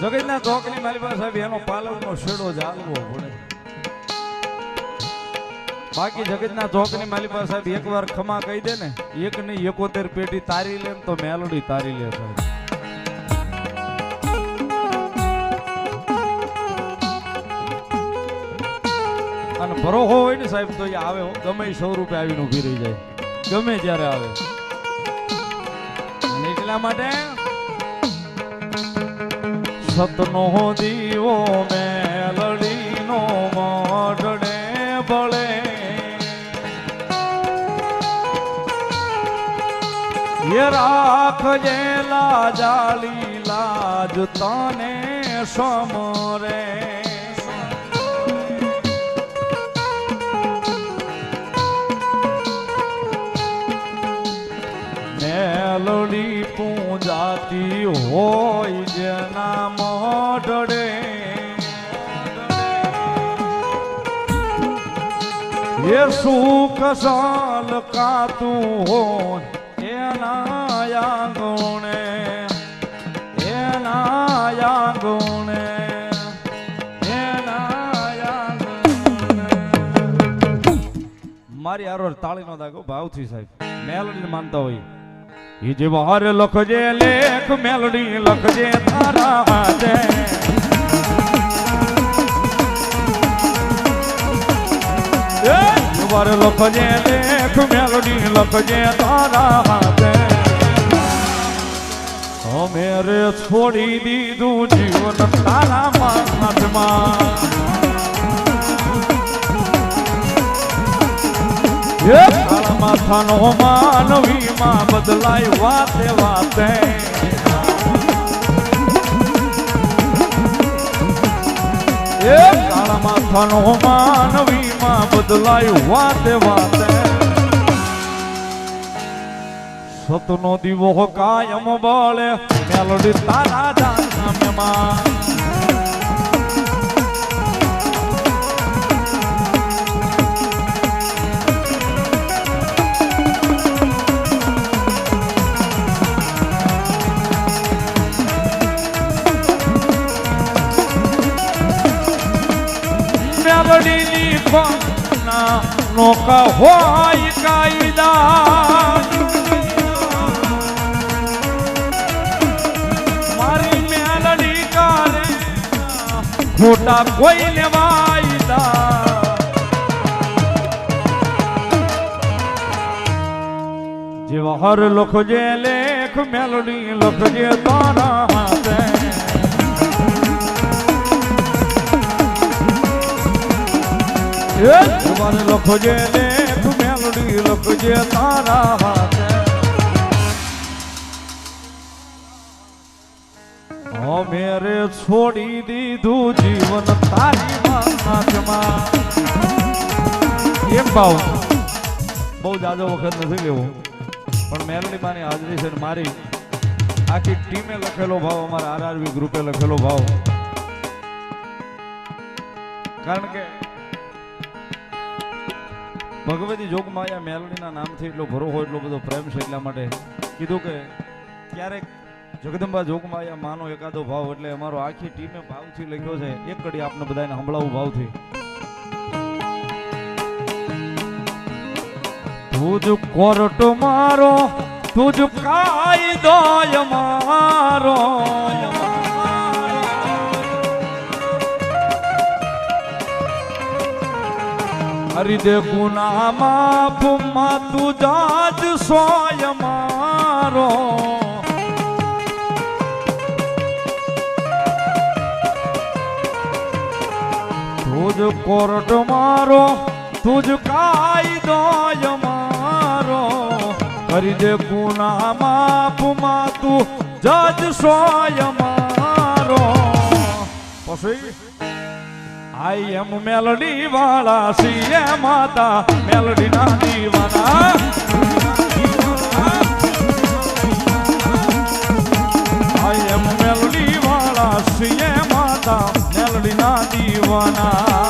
જગતના ચોકની મારી પાસે એનો પાલવનો શેડો જાળવો પડે. બાકી જગતના ચોકની માલી પાસે સાહેબ, એકવાર ખમા કહી દે ને એક નહીં એકોતેર પેટી તારી લે તો મેલડી તારી લે સાહેબ. અને ભરોહો હોય ને સાહેબ, તો એ આવે. ગમે સો રૂપે આવીને ઊભી રહી જાય. ગમે જ્યારે આવે. એટલા માટે સતનો દીવો મેલડીનો મોઢડે બળે એ રાખજે લાજાલી લાજ તને સમરે. હોય જેના મોઢડે. એ સુખ સાલ કાતું હોય એના ગુણે એના ગુણે એના આંગણે. મારી આરો તાળી નો દાગો ભાવથી સાહેબ. મેલડી માનતા હોય. ઈ વાર લખજે, લેખ, મેલડી લખજે, તારા હાથે. વાર લખજે, લેખ, મેલડી લખજે, તારા હાથે. અમે રે છોડી દીધું જીવન તારા હાથમાં માથાનો માનવીમાં બદલાય વાતે વાતે. એ કાળા માથાનો માનવીમાં બદલાય વાતે વાતે. સતનો દીવો કાયમ બળે, મેલડી તારા જામ્યમાં મેલડીની પગના નોકા હોય કાયદા મારી મેલડી કાલે ખોટા કોઈને વાયદા જેવા હર લખજે લેખ મેલડી લખજે તારા હાથે. મને લખજે લેખ મેલડી લખજે તારા હાથે. અમે રે છોડી દીધું જીવન તારી હાથમાં એક ભાવ બહુ જાજો વખત નથી લેવો. પણ મેલડી માની હાજરી છે ને મારી. આખી ટીમે લખેલો ભાવ, અમારા આરઆરવી ગ્રુપે લખેલો ભાવ. કારણ કે ભગવતી જોગમાયા મેલડીના નામથી એટલો ભરો હોય, એટલો બધો પ્રેમ છે એટલા માટે કીધું કે ક્યારેક જગદંબા જોગમાયા માનો એકાદો ભાવ એટલે અમારો આખી ટીમે ભાવથી લખ્યો છે. એક કડી આપને બધાને સંભળાવું ભાવથી. તુજ કોરટ મારો, તુજ કાયદો મારો. હરિદે ગુના માફમાં તું જાજ સોય મારો. તુજ કોર્ટ મારો તુજ કાયદો મારો હરિદે ગુના માફમાં તું જજ સોય મારો. પછી આઈ એમ મેલડી વાળા સીએ માતા. મેલડી ના દીવાના. આઈ એમ મેલડી વાળા સીએ માતા. મેલડી ના દીવાના.